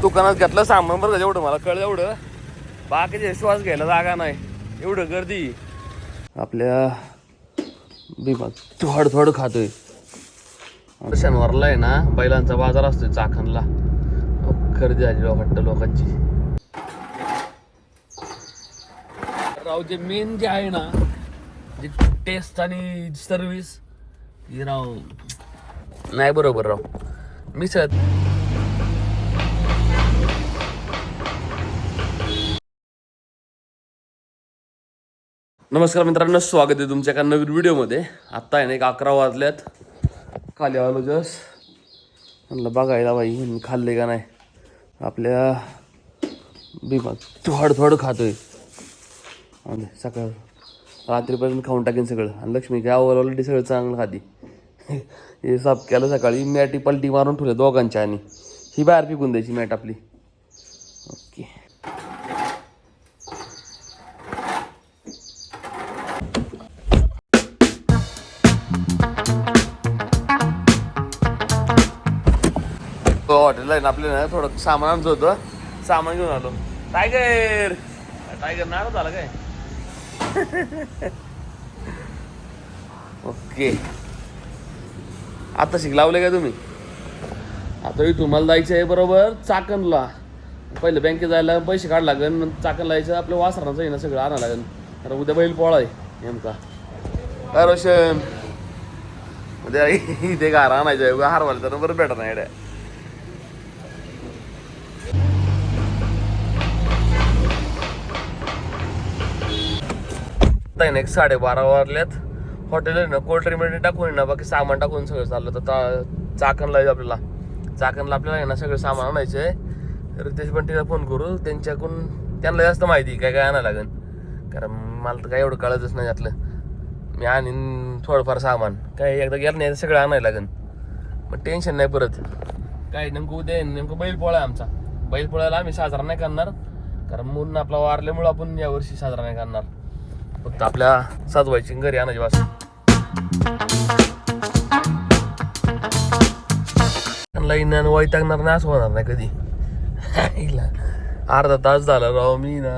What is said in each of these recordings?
दुकानात घेतलं सामान बरं का मला कळलं एवढं. बाकीचे श्वास घ्यायला जागा नाही. एवढं गर्दी. आपल्या बिमा थोडं थोडं खातोय. शनिवारला आहे ना बैलांचा बाजार असतोय चाखणला. गर्दी खरेदी झाली वाटतं लोकांची. राव जे मेन जे आहे ना जे टेस्ट आणि सर्विस हे राव नाही बरोबर राव. मिसळ नमस्कार मित्रांनो स्वागत आहे तुमच्या एका नवीन व्हिडिओमध्ये. आत्ता आहे ना एक अकरा वाजल्यात. खाली आलो जस म्हणलं बघायला बाई ह्यांनी खाल्ले का नाही? आपल्या बिमा थोडं थोडं खातोय. आणि सकाळ रात्रीपर्यंत खाऊन टाकेन सगळं. आणि लक्ष्मी काय ऑलरेडी सगळं चांगलं खाती? हे साफ केलं सकाळी. मॅटी पलटी मारून ठेवल्या दोघांच्या आणि ही बाहेर पिकून द्यायची मॅट आपली. ओके. हॉटेलला आहे ना आपल्याला ना थोडं सामान आमचं होतं. सामान घेऊन आलो. टायगर! टायगर नाराज झाला काय? ओके. आता शिक लावले काय तुम्ही? आता तुम्हाला जायचं आहे बरोबर चाकणला. पहिले बँकेत जायला पैसे काढ लागेल चाकण चाकणला जायचं आपल्या वासरांचं आहे ना सगळं आणा लागेल अरे उद्या बैल पोळा आहे नेमका. काय रोशन? उद्या इथे गार आणायचं आहे हारवायला तर बरं भेटत नाही आत्ता नाही ना एक साडेबारा वाजल्यात. हॉटेल आहे ना कोल्ड ड्रिंक टाकून आहे ना बाकी सामान टाकून सगळं चाललं. तर ता- चाकणला आपल्याला. चाकणला आपल्याला आहे ना सगळं सामान आणायचं आहे तर बंटीला पण तिला फोन करू. त्यांच्याकडून त्यांना जास्त माहिती काय काय आणायला लागेल. कारण मला तर काय एवढं कळतच नाही यातलं. मी आणीन थोडंफार सामान. काय एकदा गेलं नाही तर सगळं आणायला लागेल. मग टेन्शन नाही परत. काय नेमकं उद्या नेमकं बैलपोळा आहे आमचा. बैलपोळ्याला आम्ही साजरा नाही करणार. कारण मुन आपला वारल्यामुळं आपण यावर्षी साजरा नाही करणार. फक्त आपल्या साजवायची घरी आणायची वास. लाईन आणि वैतागणार नाही असं होणार नाही कधी. अर्धा तास झाला राव मी ना.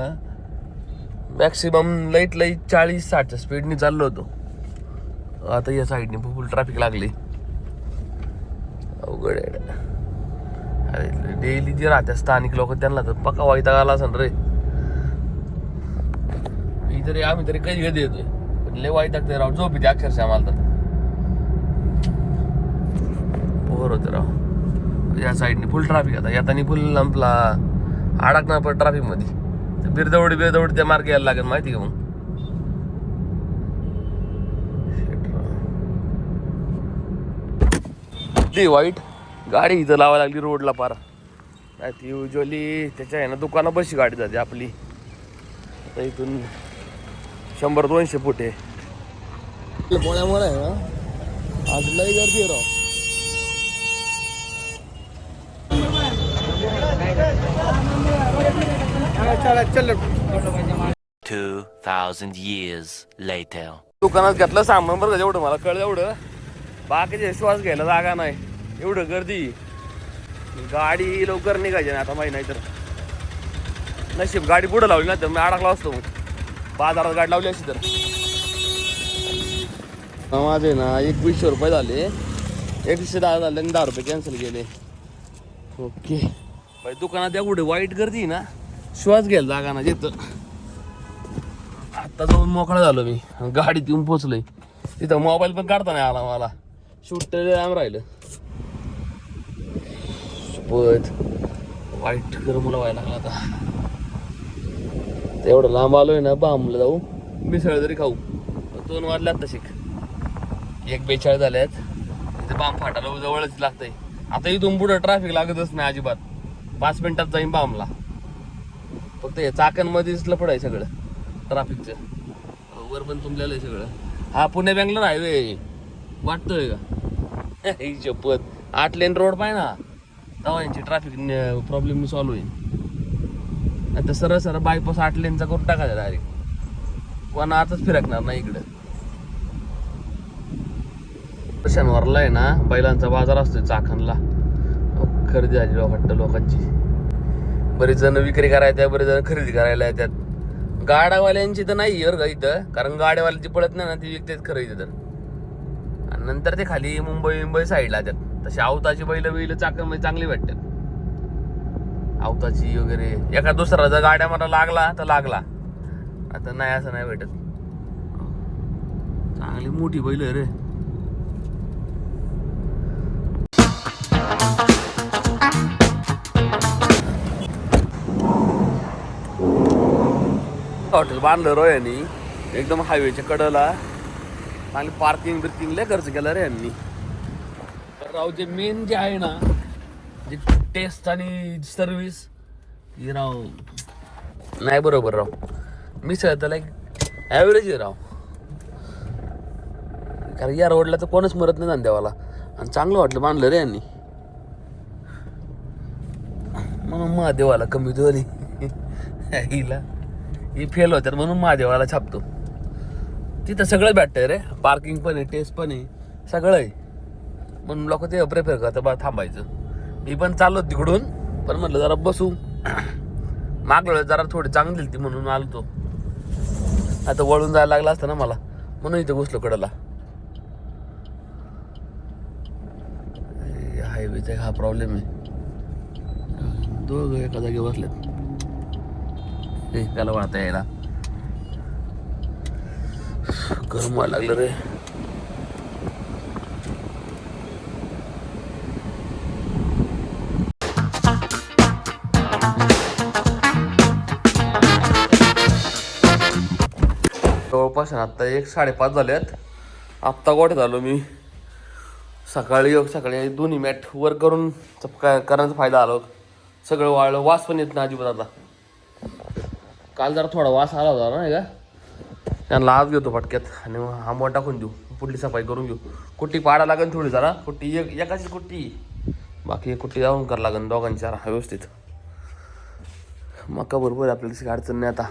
मॅक्सिमम लाइट लाइट चाळीस साठच्या स्पीडने चाललो होतो. आता या साईडने फुल ट्रॅफिक लागली. अवघड आहे. अरे डेली जे राहत्या स्थानिक लोक त्यांना तर पक्का वैताग आला असेल रे. तरी आम्ही तरी कधी कधी येतोय. पण लय वाईट राव झोप येते अक्षरशः आम्हाला तर. पोर होते राव. या साईडने फुल ट्रॅफिक आता. येताना फुल आपला अडकणार पण ट्रॅफिकमध्ये. तर बिरदवडी बिरदवडी त्या मार्गे यायला लागेल माहिती का मग? ते वाईट. गाडी इथं लावा लागली रोडला पार. नाही ती युजली त्याच्या आहे ना दुकाना बशी गाडी जाते आपली. आता इथून शंभर दोनशे फूट आहे. पोळ्यामुळे आहे ना? आज लई गर्दी आहे राव. Two thousand years later. दुकानात घेतलं सामान बरं का जेवढं? मला कळलं एवढं. बाकीचे श्वास घ्यायला जागा नाही. एवढं गर्दी गाडी लवकर निघायची नाही आता माहिती नाही तर नशीब गाडी पुढं लावली ना तर मी अडकला असतो मग. बाजारात गाडी लावली अशी तर. माझे ना एकवीसशे रुपये झाले. एकशे दहा झाले आणि दहा रुपये कॅन्सल केले. ओके. बाई दुकानात एवढे वाईट गर्दी ना? श्वास घ्यायला जागा ना तिथं आता जाऊन मोकळा झालो मी. गाडीत येऊन पोचलोय. तिथं मोबाईल पण काढता नाही आला मला. शूट तर राहिलं. वाईट कर मला व्हायला लागला आता. तेवढं लांब आलोय ना बामला जाऊ. मिसळ तरी खाऊ. दोन वाजल्यात तशी एक बेचाळीस झाल्यात तिथे बाम फाटाला जवळच लागतंय. आता इथून पुढं ट्रॅफिक लागतच नाही अजिबात. पाच मिनिटात जाईन बामला फक्त हे चाकणमध्येच लफड आहे सगळं ट्राफिकचं वर पण तुंबलेलं आहे सगळं. हा पुणे बँगलोर हायवे वाटतोय का? ही शपथ आठ लेन रोड पाहिजे ना. तेव्हा यांची ट्रॅफिक प्रॉब्लेम सॉल्व्ह होईल. आता सरळ सरळ बायपास आठ लेनचा करून टाकायचा डायरेक्ट कोणा आताच फिरकणार नाही इकडं. शनिवारला आहे ना बैलांचा बाजार असतोय चाकणला खरेदी झाली वाटतं लोकांची. बरेच जण विक्री करायला बरेच जण खरेदी करायला येतात. गाड्यावाल्यांची तर नाही बरं का इथं कारण गाड्यावाल्याची पळत नाही ना ती विकतात खरं इथं तर. आणि नंतर ते खाली मुंबई मुंबई साईडला येतात तशी आवताची बैल बैल म्हणजे चांगली भेटतात. आवताची वगैरे. एका दुसरा जर गाड्या मला लागला तर लागला. आता नाही असं नाही भेटत. चांगली मोठी बैल आहे रे. हॉटेल बांधलं रो यांनी. एकदम हायवेच्या कडला. चांगली पार्किंग बिर्किंग लय खर्च केला रे यांनी. तर राव जे मेन जे आहे ना म्हणजे जे टेस्ट आणि सर्विस ही राव. नाही बरोबर राव. मिसळ तर लाईक ॲव्हरेज आहे राव. कारण या रोडला तर कोणच मरत नाही धंद्यावाला. आणि चांगलं वाटलं मानलं रे यांनी. म्हणून महादेवाला कमी दोन्ही. हिला. ही फेल होत्यात म्हणून महादेवाला छापतो. तिथं सगळं भेटतंय रे. पार्किंग पण आहे टेस्ट पण आहे. सगळं आहे. म्हणून लोक ते प्रेफर करतात बा थांबायचं. मी पण चाललो तिकडून पण म्हटलं जरा बसू. मागलं जरा थोडी चांगली दिली ती म्हणून आलो तो आता वळून जायला लागला असतं ना मला म्हणून इथं घुसलो कडला. हायवेचा हा प्रॉब्लेम आहे. दोघं एका जागी बसलेत. हे त्याला वाहता यायला. गरम व्हायला लागलं रे. जवळपास आत्ता एक साडेपाच झाल्यात आत्ता गोठ्यात आलो मी. सकाळी सकाळी दोन्ही मॅट वर करून च- करण्याचा फायदा आला सगळं वाळलं वास पण येत ना अजिबात आता. काल जरा थोडा वास आला होता नाही का? त्यांना आज घेतो फटक्यात आणि मग आंबा टाकून देऊ. पुढली सफाई करून घेऊ. कुट्टी पाडा लागेल थोडी जरा. कुट्टी एक एकाची कुट्टी. बाकी एक कुट्टी जाऊन करा लागेल दोघांची जरा व्यवस्थित. मका बरोबर आहे आपल्याला अडचण नाही आता.